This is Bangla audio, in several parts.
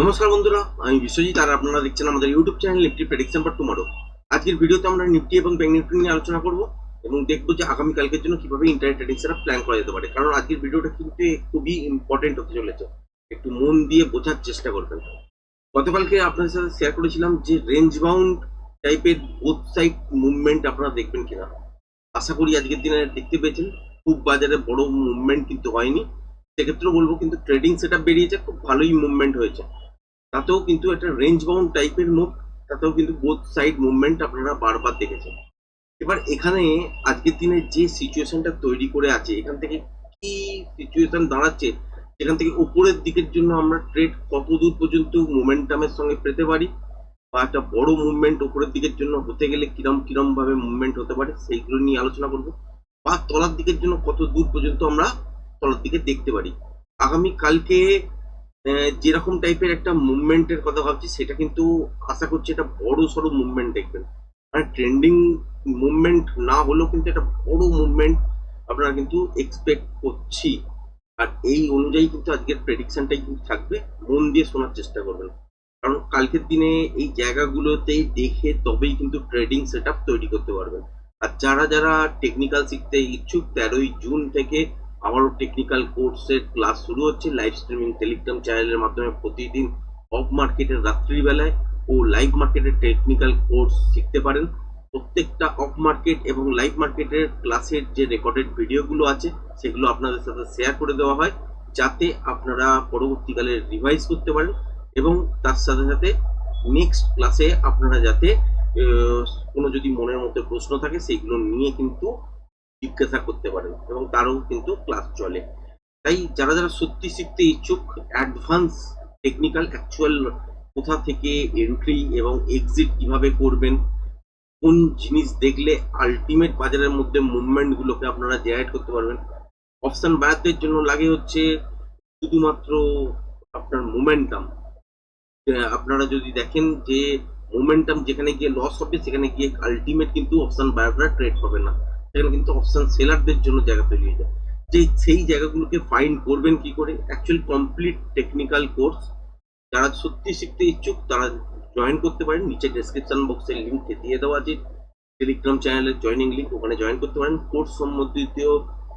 নমস্কার বন্ধুরা, আমি বিশ্বজিৎ আর আপনারা দেখছেন আমাদের YouTube channel Nifty prediction for tomorrow আজকের ভিডিওতে আমরা নিফটি এবং ব্যাংক নিফটি নিয়ে আলোচনা করব এবং দেখব যে আগামী কালকের জন্য কীভাবে ইন্টারনেট ট্রেডিং সেটা প্ল্যান করা যেতে পারে। কারণ আজকের ভিডিওটা কিন্তু খুবই ইম্পর্টেন্ট হতে চলেছে। একটু মন দিয়ে বোঝার চেষ্টা করবেন। গতকালকে আপনাদের সাথে শেয়ার করেছিলাম যে রেঞ্জ বাউন্ড টাইপের বোথ সাইড মুভমেন্ট আপনারা দেখবেন কিনা। আশা করি আজকের দিনে দেখতে পেয়েছেন। খুব বাজারে বড় মুভমেন্ট কিন্তু হয়নি। সেক্ষেত্রে বলব কিন্তু ট্রেডিং সেটা বেরিয়েছে, খুব ভালোই মুভমেন্ট হয়েছে। তাতেও কিন্তু একটা রেঞ্জ বাউন্ড টাইপের মুভ তাতেও কিন্তু বোথ সাইড মুভমেন্ট আপনারা বারবার দেখেছেন। এবার এখানে আজকের দিনে যে সিচুয়েশনটা তৈরি করে আছে, এখান থেকে কি সিচুয়েশন দাঁড়াচ্ছে সেখান থেকে উপরের দিকের জন্য আমরা ট্রেড কত দূর পর্যন্ত মোমেন্টামের সঙ্গে পেতে পারি, বা একটা বড় মুভমেন্ট উপরের দিকের জন্য হতে গেলে কিরম কিরম ভাবে মুভমেন্ট হতে পারে, সেইগুলো নিয়ে আলোচনা করব, বা তলার দিকের জন্য কত দূর পর্যন্ত আমরা তলার দিকে দেখতে পারি। আগামী কালকে যেরকম টাইপের একটা মুভমেন্টের কথা ভাবছি, সেটা কিন্তু আশা করছি একটা বড় সড়ো মুভমেন্ট দেখবেন। মানে ট্রেন্ডিং মুভমেন্ট না হলেও কিন্তু একটা বড় মুভমেন্ট আপনারা কিন্তু এক্সপেক্ট করছি। আর এই অনুযায়ী কিন্তু আজকের প্রেডিকশনটাই কিন্তু থাকবে, মন দিয়ে শোনার চেষ্টা করবেন। কারণ কালকের দিনে এই জায়গাগুলোতেই দেখে তবেই কিন্তু ট্রেডিং সেট তৈরি করতে পারবেন। আর যারা যারা টেকনিক্যাল শিখতে ইচ্ছুক, তেরোই জুন থেকে আমারও টেকনিক্যাল কোর্সের ক্লাস শুরু হচ্ছে লাইভ স্ট্রিমিং টেলিগ্রাম চ্যানেলের মাধ্যমে প্রতিদিন অফ মার্কেটের রাত্রিবেলায় ও লাইভ মার্কেটের টেকনিক্যাল কোর্স শিখতে পারেন। প্রত্যেকটা অফ মার্কেট এবং লাইভ মার্কেটের ক্লাসের যে রেকর্ডেড ভিডিওগুলো আছে, সেগুলো আপনাদের সাথে শেয়ার করে দেওয়া হয়, যাতে আপনারা পরবর্তীকালে রিভাইজ করতে পারেন এবং তার সাথে সাথে নেক্সট ক্লাসে আপনারা যাতে কোনো যদি মনের মধ্যে প্রশ্ন থাকে সেইগুলো নিয়ে কিন্তু জিজ্ঞাসা করতে পারেন এবং তারও কিন্তু ক্লাস চলে। তাই যারা যারা সত্যি শিখতে ইচ্ছুক অ্যাডভান্স টেকনিক্যাল অ্যাকচুয়াল কোথা থেকে এন্ট্রি এবং এক্সিট কীভাবে করবেন, কোন জিনিস দেখলে আলটিমেট বাজারের মধ্যে মুভমেন্ট গুলোকে আপনারা জেনারেট করতে পারবেন। অপশান বায়ারদের জন্য লাগে হচ্ছে শুধুমাত্র আপনার মোমেন্টাম আপনারা যদি দেখেন যে মোমেন্টাম যেখানে গিয়ে লস হবে, সেখানে গিয়ে আলটিমেট কিন্তু অপশন বায়াররা ট্রেড হবে না। সেখানে কিন্তু অপশন সেলারদের জন্য জায়গা তৈরি হয়ে যায়। যে সেই জায়গাগুলোকে ফাইন্ড করবেন কি করে? অ্যাকচুয়ালি কমপ্লিট টেকনিক্যাল কোর্স যারা সত্যি শিখতে ইচ্ছুক, তারা জয়েন করতে পারেন। নিচে ডেসক্রিপশন বক্সের লিঙ্ক দিয়ে দেওয়া আছে। টেলিগ্রাম চ্যানেলের জয়েনিং লিঙ্ক ওখানে জয়েন করতে পারেন। কোর্স সম্বন্ধিত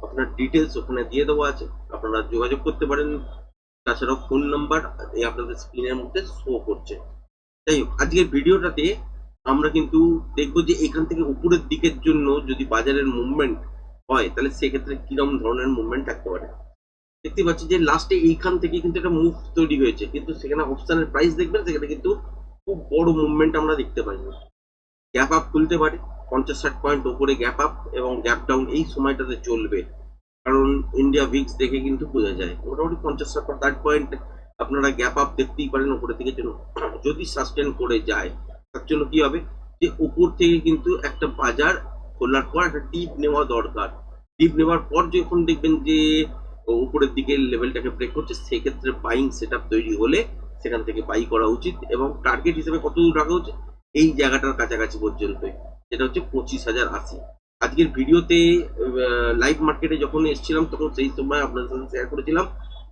আপনার ডিটেলস ওখানে দিয়ে দেওয়া আছে। আপনারা যোগাযোগ করতে পারেন। তাছাড়াও ফোন নাম্বার এই আপনাদের স্ক্রিনের মধ্যে শো করছে। যাই হোক, আজকের ভিডিওটাতে আমরা কিন্তু দেখব যে এখান থেকে উপরের দিকের জন্য যদি বাজারের মুভমেন্ট হয়, তাহলে সেক্ষেত্রে কিরম ধরনের মুভমেন্ট থাকতে পারে? দেখতে পাচ্ছি যে লাস্টে এইখান থেকে কিন্তু একটা মুভ তৈরি হয়েছে, কিন্তু সেখানে অপশনের প্রাইস দেখবেন, সেখানে কিন্তু খুব বড় মুভমেন্ট আমরা দেখতে পাইনি গ্যাপ আপ খুলতে পারে, পঞ্চাশ ষাট পয়েন্ট ওপরে গ্যাপ আপ এবং গ্যাপ ডাউন এই সময়টাতে চলবে। কারণ ইন্ডিয়া ভিক্স দেখে কিন্তু বোঝা যায়, মোটামুটি পঞ্চাশ ষাট পয়েন্ট আপনারা গ্যাপ আপ দেখতেই পারেন উপরের দিকে। জন্য যদি সাস্টেন করে যায় তার জন্য কি হবে? যে উপর থেকে কিন্তু একটা বাজার খোলার পর একটা টিপ নেওয়া দরকার। টিপ নেওয়ার পর যখন দেখবেন যে উপরের দিকে লেভেলটাকে ব্রেক করছে, সেক্ষেত্রে বাইং সেট তৈরি হলে সেখান থেকে বাই করা উচিত এবং টার্গেট হিসেবে কত দূর রাখা উচিত? এই জায়গাটার কাছাকাছি পর্যন্ত। যেটা হচ্ছে পঁচিশ হাজার আশি। আজকের ভিডিওতে লাইভ মার্কেটে যখন এসেছিলাম, তখন সেই সময় আপনাদের সাথে শেয়ার করেছিলাম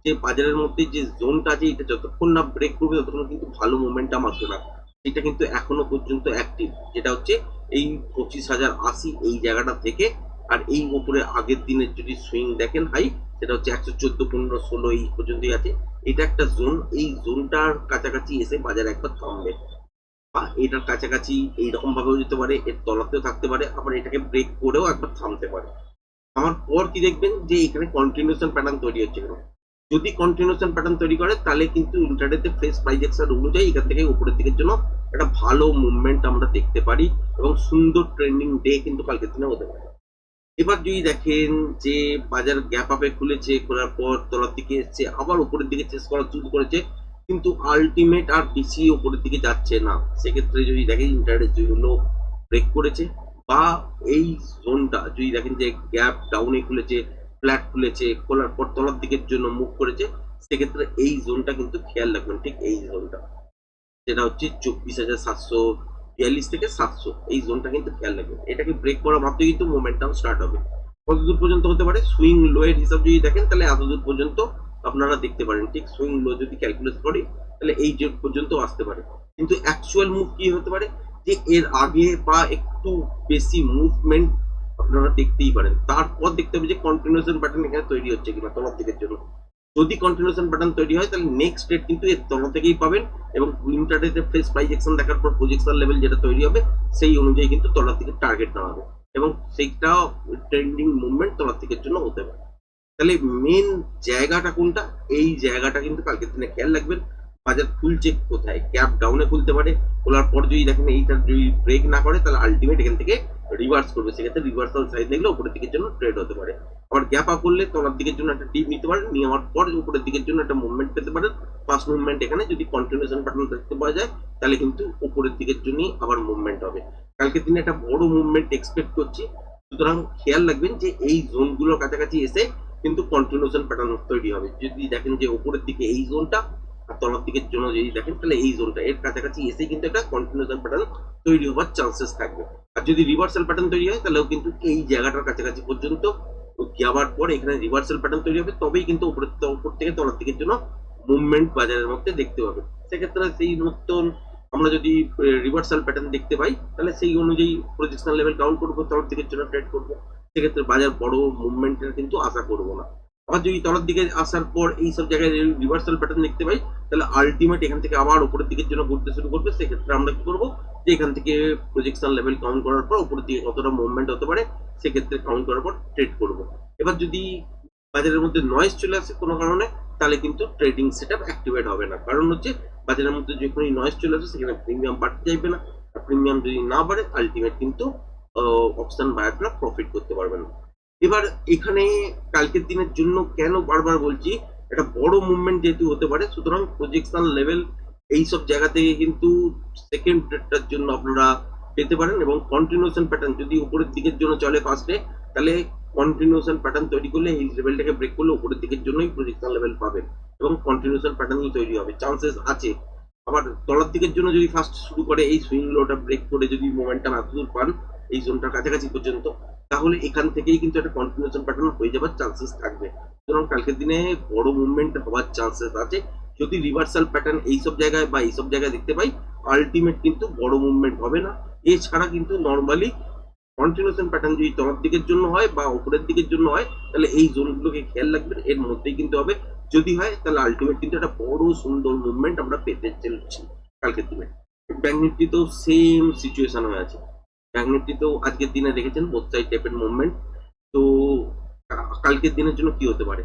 যে, বাজারের মধ্যে যে জোনটা আছে, এটা যতক্ষণ না ব্রেক করবে, ততক্ষণ কিন্তু ভালো মোমেন্টাম আসবে না। এটা কিন্তু এখনও পর্যন্ত অ্যাক্টিভ যেটা হচ্ছে এই পঁচিশ হাজার আশি এই জায়গাটা থেকে, আর এই উপরে আগের দিনের যদি সুইং দেখেন হাই সেটা হচ্ছে একশো চোদ্দ, পনেরো, ষোলো এই পর্যন্তই আছে। এটা একটা জোন এই জোনটার কাছাকাছি এসে বাজার একবার থামবে। বা এটার কাছাকাছি এইরকম ভাবেও যেতে পারে, এর তলাতেও থাকতে পারে, আবার এটাকে ব্রেক করেও একবার থামতে পারে। আমার পর কি দেখবেন যে এখানে কন্টিনিউশন প্যাটার্ন তৈরি হচ্ছে। এখানে যদি কন্টিনিউশন প্যাটার্ন তৈরি করে, তাহলে কিন্তু ইন্টারনেটে ফ্রেশ প্রাইজ এক্সার অনুযায়ী এখান থেকে উপরের দিকের জন্য একটা ভালো মুভমেন্ট আমরা দেখতে পারি এবং সুন্দর ট্রেন্ডিং ডে কিন্তু কালকের দিনে হতে পারে। এবার যদি দেখেন যে বাজার গ্যাপ আপে খুলেছে, খোলার পর তলার দিকে এসছে, আবার উপরের দিকে চেস করা শুরু করেছে, কিন্তু আলটিমেট আর বেশি উপরের দিকে যাচ্ছে না। সেক্ষেত্রে যদি দেখেন ইন্টারনেট যেগুলো ব্রেক করেছে বা এই জোনটা যদি দেখেন যে গ্যাপ ডাউনে খুলেছে ফ্ল্যাট খুলেছে, খোলার পর তলার দিকের জন্য মুভ করেছে, সেক্ষেত্রে এই জোনটা কিন্তু খেয়াল রাখবেন, ঠিক এই জোনটা। যেটা হচ্ছে চব্বিশ হাজার সাতশো বিয়াল্লিশ থেকে সাতশো, এই জোনটা কিন্তু খেয়াল রাখবেন। এটাকে ব্রেক করা মাত্র কিন্তু মোমেন্টাম স্টার্ট হবে। কত দূর পর্যন্ত হতে পারে? সুইং লো এর হিসাব যদি দেখেন, তাহলে এত দূর পর্যন্ত আপনারা দেখতে পারেন, ঠিক? সুইং লো যদি ক্যালকুলেট করি, তাহলে এই যে পর্যন্ত আসতে পারে। কিন্তু অ্যাকচুয়াল মুভ কি হতে পারে? যে এর আগে বা একটু বেশি মুভমেন্ট আপনারা দেখতেই পারেন। তারপর দেখতে হবে যে কন্টিনিউশন প্যাটার্ন এখানে তৈরি হচ্ছে কিনা তলার দিকের জন্য। যদি কন্টিনিউশন প্যাটার্ন তৈরি হয়, তাহলে নেক্সট ডেট কিন্তু এর তলা থেকেই পাবেন এবং ইন্টারডেতে ফ্রেশ প্রাইজেকশন দেখার পর প্রজেকশন লেভেল যেটা তৈরি হবে, সেই অনুযায়ী কিন্তু তলার দিকে টার্গেট নেওয়া হবে এবং সেইটা ট্রেন্ডিং মুভমেন্ট তলার দিকের জন্য হতে পারে। তাহলে মেন জায়গাটা কোনটা? এই জায়গাটা কিন্তু কালকের দিনে খেয়াল রাখবেন। বাজার খুলছে কোথায়? ক্যাপ ডাউনে খুলতে পারে। খোলার পর যদি দেখেন এইটা যদি ব্রেক না করে, তাহলে আলটিমেট এখান থেকে রিভার্স করবে, সেক্ষেত্রে রিভার্সাল সাইড দেখলে উপরের দিকের জন্য ট্রেড হতে পারে। আবার গ্যাপ আপ করলে তলার দিকের জন্য একটা ডিপ নিতে পারেন নেওয়ার পর উপরের দিকের জন্য একটা মুভমেন্ট পেতে পারেন। ফার্স্ট মুভমেন্ট এখানে যদি কন্টিনিউশন প্যাটার্ন দেখতে পাওয়া যায়, তাহলে কিন্তু উপরের দিকের জন্যই আবার মুভমেন্ট হবে। কালকের দিনে একটা বড় মুভমেন্ট এক্সপেক্ট করছি। সুতরাং খেয়াল রাখবেন যে এই জোনগুলোর কাছাকাছি এসে কিন্তু কন্টিনিউশন প্যাটার্ন তৈরি হবে। যদি দেখেন যে উপরের দিকে এই জোনটা তলার দিকের জন্য যদি দেখেন, তাহলে এই জোনটা, এর কাছাকাছি এসে কিন্তু একটা কন্টিনিউশন প্যাটার্ন তৈরি হওয়ার চান্সেস থাকবে। আর যদি রিভার্সাল প্যাটার্ন তৈরি হয়, তাহলেও কিন্তু এই জায়গাটার কাছাকাছি পর্যন্ত যাওয়ার পর এখানে রিভার্সাল প্যাটার্ন তৈরি হবে, তবেই কিন্তু উপরের থেকে- উপর থেকে তলার দিকের জন্য মুভমেন্ট বাজারের মধ্যে দেখতে পাবে সেক্ষেত্রে সেই মতন আমরা যদি রিভার্সাল প্যাটার্ন দেখতে পাই, তাহলে সেই অনুযায়ী প্রজেকশন লেভেল কাউন্ট করব তলার দিকের জন্য ট্রেড করব। সেক্ষেত্রে বাজার বড় মুভমেন্টের কিন্তু আশা করব না। আবার যদি তলার দিকে আসার পর এই সব জায়গায় যদি রিভার্সাল প্যাটার্ন দেখতে পাই, তাহলে আলটিমেট এখান থেকে আবার উপরের দিকের জন্য ঘুরতে শুরু করবে। সেক্ষেত্রে আমরা কি করব? যে এখান থেকে প্রজেকশন লেভেল কাউন্ট করার পর উপরের দিকে কতটা মুভমেন্ট হতে পারে, সেক্ষেত্রে কাউন্ট করার পর ট্রেড করব। এবার যদি বাজারের মধ্যে নয়েজ চলে আসে কোনো কারণে, তাহলে কিন্তু ট্রেডিং সেট আপ অ্যাক্টিভেট হবে না। কারণ হচ্ছে বাজারের মধ্যে যখনই নয়েজ চলে আসে, সেখানে প্রিমিয়াম বাড়তে চাইবে না। প্রিমিয়াম যদি না বাড়ে আলটিমেট কিন্তু অপশন বায়াররা প্রফিট করতে পারবে না। এবার এখানে কালকের দিনের জন্য কেন বারবার বলছি, একটা বড় মুভমেন্ট যেহেতু হতে পারে, সুতরাং প্রজেকশন লেভেল এইসব জায়গা থেকে কিন্তু সেকেন্ড ট্রেডটার জন্য আপনারা পেতে পারেন এবং কন্টিনিউশন প্যাটার্ন যদি উপরের দিকের জন্য চলে ফার্স্টে তাহলে কন্টিনিউশন প্যাটার্ন তৈরি করলে এই লেভেলটাকে ব্রেক করলে উপরের দিকের জন্যই প্রজেকশন লেভেল পাবেন এবং কন্টিনিউশন প্যাটার্নই তৈরি হবে। চান্সেস আছে। আবার তলার দিকের জন্য যদি ফার্স্ট শুরু করে এই সুইং লোটা ব্রেক করে যদি মোমেন্টাম এতদূর পান এই জোনটার কাছাকাছি পর্যন্ত, তাহলে এখান থেকেই কিন্তু একটা কন্টিনিউশন প্যাটার্ন হয়ে যাওয়ার চান্সেস থাকবে। সুতরাং কালকের দিনে বড় মুভমেন্ট হওয়ার চান্সেস আছে। যদি রিভার্সাল প্যাটার্ন এইসব জায়গায় বা এইসব জায়গায় দেখতে পাই আলটিমেট কিন্তু বড় মুভমেন্ট হবে না। এছাড়া কিন্তু নর্মালি কন্টিনিউশন প্যাটার্ন যদি তলার দিকের জন্য হয় বা উপরের দিকের জন্য হয়, তাহলে এই জোনগুলোকে খেয়াল রাখবেন। এর মধ্যেই কিন্তু হবে, যদি হয়, তাহলে আলটিমেট কিন্তু একটা বড় সুন্দর মুভমেন্ট আমরা পেতে চলেছি কালকের দিনে। ব্যাঙ্ক নিফটিতেও সেম সিচুয়েশন হয়ে আছে। ব্যাঙ্ক নিফটিতেও আজকের দিনে দেখেছেন বোথ টাইপের মুভমেন্ট তো কালকের দিনের জন্য কি হতে পারে?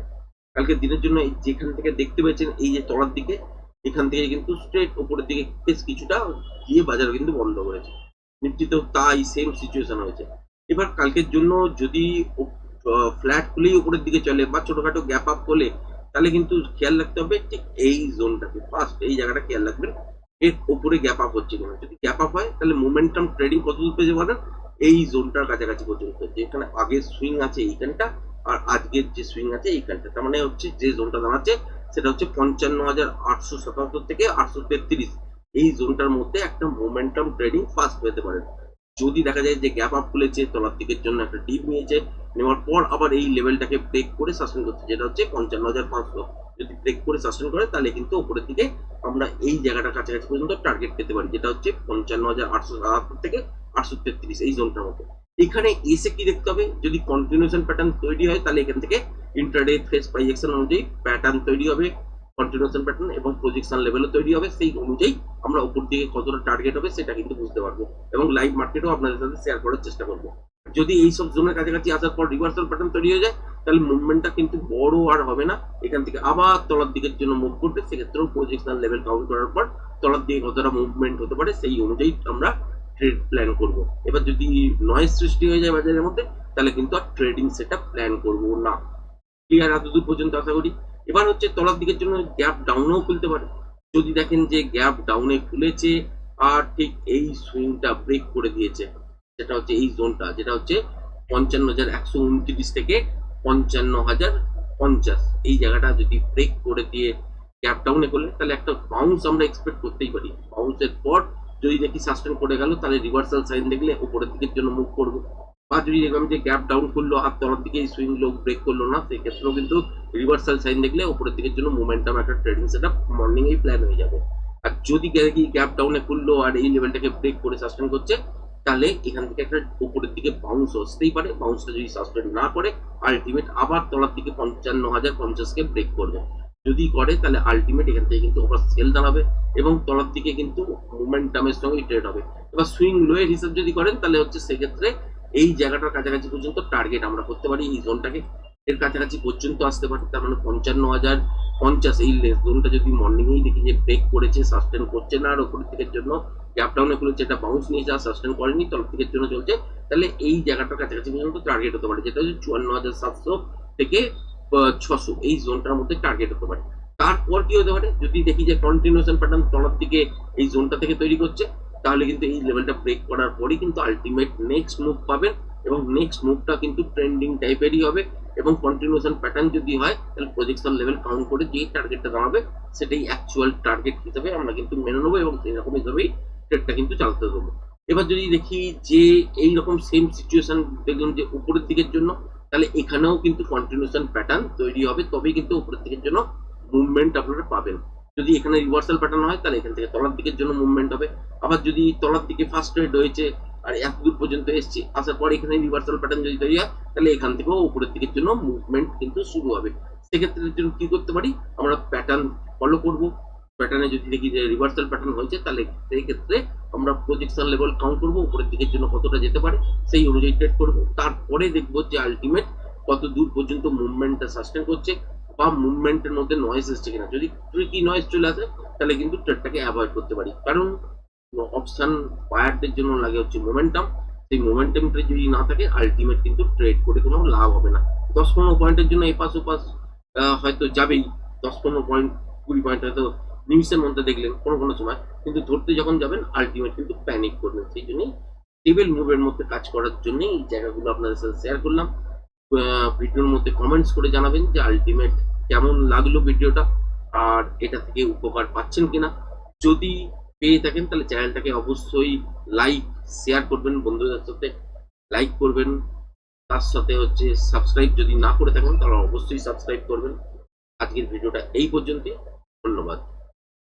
কালকের দিনের জন্য যেখান থেকে দেখতে পেয়েছেন, এই যে তলার দিকে, এখান থেকে কিন্তু স্ট্রেট উপরের দিকে বেশ কিছুটা গিয়ে বাজার কিন্তু বন্ধ করেছে। নিফটিতেও তাই সেম সিচুয়েশন হয়েছে। এবার কালকের জন্য যদি ফ্ল্যাট খুলেই উপরের দিকে চলে বা ছোটখাটো গ্যাপ আপ করলে, তাহলে কিন্তু খেয়াল রাখতে হবে ঠিক এই জোনটাকে ফার্স্ট এই জায়গাটা খেয়াল রাখবেন। এর উপরে গ্যাপ আপ হচ্ছে কিনা। যদি গ্যাপ আপ হয়, তাহলে মোমেন্টাম ট্রেডিং কত দূর পেতে পারেন এই জোনটার কাছাকাছি পর্যন্ত যেখানে আগের সুইং আছে এইখানটা আর আজকের যে সুইং আছে এইখানটা তার মানে হচ্ছে যে জোনটা দাঁড়াচ্ছে, সেটা হচ্ছে পঞ্চান্ন হাজার আটশো সাতাত্তর থেকে আটশো তেত্রিশ। এই জোনটার মধ্যে একটা মোমেন্টাম ট্রেডিং ফাস্ট পেতে পারেন যদি দেখা যায় যে গ্যাপ আপ খুলেছে, তলার দিকের জন্য একটা ডিপ নিয়েছে, নেওয়ার পর আবার এই লেভেলটাকে ব্রেক করে সাসপেন্ড করছে, যেটা হচ্ছে পঞ্চান্ন হাজার পাঁচশো। যদি ব্রেক করে সাসপেন্ড করে, তাহলে কিন্তু উপরের দিকে আমরা এই জায়গাটা কাছাকাছি পর্যন্ত টার্গেট পেতে পারি, যেটা হচ্ছে পঞ্চান্ন হাজার আটশো সাতাত্তর থেকে আটশো তেত্রিশ এই জোনটার মধ্যে এখানে এসে কি দেখতে হবে? যদি কন্টিনিউশন প্যাটার্ন তৈরি হয়, তাহলে এখান থেকে ইন্টারডে ফেস প্রাইজেকশন অনুযায়ী প্যাটার্ন তৈরি হবে কন্টিনিউশন প্যাটার্ন এবং প্রজেকশন লেভেলও তৈরি হবে, সেই অনুযায়ী আমরা উপর দিকে কতটা টার্গেট হবে সেটা কিন্তু বুঝতে পারব এবং লাইভ মার্কেটও আপনাদের সাথে শেয়ার করার চেষ্টা করব। যদি এই সব জোনের কাছাকাছি আসার পর রিভার্সাল প্যাটার্ন তৈরি হয়ে যায় তাহলে মুভমেন্টটা কিন্তু বড় আর হবে না। এখান থেকে আবার তলার দিকের জন্য মুভ করবে। সেক্ষেত্রেও প্রজেকশন লেভেল কাউন্ট করার পর তলার দিকে কতটা মুভমেন্ট হতে পারে সেই অনুযায়ী আমরা ট্রেড প্ল্যান করব। এবার যদি নয়েজ সৃষ্টি হয়ে যায় বাজারের মধ্যে, তাহলে কিন্তু আর ট্রেডিং সেটা প্ল্যান করব না। ক্লিয়ার এতদূর পর্যন্ত আশা করি। এবার হচ্ছে তলার দিকের জন্য গ্যাপ ডাউনেও খুলতে পারে। যদি দেখেন যে গ্যাপ ডাউনে খুলেছে, আর ঠিক এই সুইংটা ব্রেক করে দিয়েছে যেটা হচ্ছে এই জোনটা যেটা হচ্ছে পঞ্চান্ন হাজার একশো উনত্রিশ থেকে পঞ্চান্ন হাজার পঞ্চাশ। এই জায়গাটা যদি ব্রেক করে দিয়ে গ্যাপ ডাউনে করলে, তাহলে একটা বাউন্স আমরা এক্সপেক্ট করতেই পারি। বাউন্সের পর যদি দেখি সাস্টেন করে গেল, তাহলে রিভার্সাল সাইন দেখলে উপরের দিকের জন্য মুভ করব। বা যদি দেখলাম যে গ্যাপ ডাউন করল, হাত তলার দিকে এই সুইং লো ব্রেক করল না, সেক্ষেত্রেও কিন্তু রিভার্সাল সাইন দেখলে উপরের দিকের জন্য মোমেন্টাম একটা ট্রেডিং সেট আপ মর্নিং এই প্ল্যান হয়ে যাবে। আর যদি গ্যাপ ডাউনে করল আর এই লেভেলটাকে ব্রেক করে সাস্টেন করছে তাহলে এখান থেকে একটা উপরের দিকে বাউন্স আসতেই পারে। বাউন্সটা যদি সাসপেন্ড না করে আলটিমেট আবার তলার দিকে পঞ্চান্ন হাজার, পঞ্চাশকে ব্রেক করবে। যদি করে, তাহলে আলটিমেট এখান থেকে কিন্তু ওভার সেল দাঁড়াবে এবং তলার দিকে কিন্তু মোমেন্টামের সঙ্গে ট্রেড হবে। এবার সুইং লোয়ের হিসাব যদি করেন, তাহলে হচ্ছে সেক্ষেত্রে এই জায়গাটার কাছাকাছি পর্যন্ত টার্গেট আমরা করতে পারি, এই জোনটাকে এর কাছাকাছি পর্যন্ত আসতে পারে, তার মানে পঞ্চান্ন হাজার পঞ্চাশ, এই লেস জোনটা যদি মর্নিংয়েই দেখি যে ব্রেক করেছে সাস্টেন করছে না, আর ওপরের দিকের জন্য গ্যাপ ডাউনে খুলেছে, এটা বাউন্স নিয়েছে, আর সাস্টেন করেনি তলার দিকের জন্য চলছে, তাহলে এই জায়গাটার কাছাকাছি পর্যন্ত টার্গেট হতে পারে, যেটা হচ্ছে চুয়ান্ন হাজার সাতশো থেকে ছশো, এই জোনটার মধ্যে টার্গেট হতে পারে। তারপর কি হতে পারে, যদি দেখি যে কন্টিনিউশন প্যাটার্ন তলার দিকে এই জোনটা থেকে তৈরি করছে, তাহলে কিন্তু এই লেভেলটা ব্রেক করার পরই কিন্তু আলটিমেট নেক্সট মুভ পাবেন এবং নেক্সট মুভটা কিন্তু ট্রেন্ডিং টাইপেরই হবে এবং কন্টিনিউশন প্যাটার্ন যদি হয়, তাহলে প্রজেকশন লেভেল কাউন্ট করে যে টার্গেটটা দাঁড়াবে, সেটাই অ্যাকচুয়াল টার্গেট হিসেবে আমরা কিন্তু মেনে নেব এবং সেই রকম হিসাবেই ট্রেডটা কিন্তু চালাতে দেবো। এবার যদি দেখি যে এই রকম সেম সিচুয়েশন দেখলাম যে উপরের দিকের জন্য, তাহলে এখানেও কিন্তু কন্টিনিউশন প্যাটার্ন তৈরি হবে, তবেই কিন্তু উপরের দিকের জন্য মুভমেন্ট আপনারা পাবেন। যদি এখানে রিভার্সাল প্যাটার্ন হয়, তাহলে এখান থেকে তলার দিকের জন্য মুভমেন্ট হবে। আবার যদি তলার দিকে ফার্স্ট রেড হয়েছে আর এত দূর পর্যন্ত এসছে। আসার পর এখানে রিভার্সাল প্যাটার্ন যদি তৈরি হয়, তাহলে এখান থেকেও উপরের দিকের জন্য মুভমেন্ট কিন্তু শুরু হবে। সেক্ষেত্রে জন্য কি করতে পারি, আমরা প্যাটার্ন ফলো করব। প্যাটার্নে যদি দেখি যে রিভার্সাল প্যাটার্ন হয়েছে, তাহলে সেই ক্ষেত্রে আমরা প্রজেকশন লেভেল কাউন্ট করব, উপরের দিকের জন্য কতটা যেতে পারে, সেই অনুযায়ী ট্রেড করব। তারপরে দেখব যে আলটিমেট কত দূর পর্যন্ত মুভমেন্টটা সাস্টেন করছে, বা মুভমেন্টের মধ্যে নয়েজ এসছে কিনা। যদি ট্রিকি নয়েজ চলে আসে, তাহলে কিন্তু ট্রেডটাকে অ্যাভয়েড করতে পারি। কারণ অপশন বায়ারদের জন্য লাগে হচ্ছে মোমেন্টাম সেই মোমেন্টামটা যদি না থাকে আলটিমেট কিন্তু ট্রেড করে কোনো লাভ হবে না। দশ পনেরো পয়েন্টের জন্য এপাশ ওপাশ হয়তো যাবেই। দশ পনেরো পয়েন্ট কুড়ি পয়েন্ট হয়তো নিমিষের মধ্যে দেখলেন কোনো কোনো সময়। কিন্তু ধরতে যখন যাবেন আলটিমেট কিন্তু প্যানিক করবেন। সেই জন্যই টেবিল মুভের মধ্যে কাজ করার জন্যই এই জায়গাগুলো আপনাদের সাথে শেয়ার করলাম। ভিডিওর মধ্যে কমেন্টস করে জানাবেন যে আলটিমেট কেমন লাগল ভিডিওটা? আর এটা থেকে উপকার পাচ্ছেন কিনা? যদি পেয়ে থাকেন, তাহলে চ্যানেলটাকে অবশ্যই লাইক শেয়ার করবেন বন্ধুদের সাথে লাইক করবেন। তার সাথে হচ্ছে সাবস্ক্রাইব যদি না করে থাকেন, তাহলে অবশ্যই সাবস্ক্রাইব করবেন। আজকের ভিডিওটা এই পর্যন্তই। ধন্যবাদ।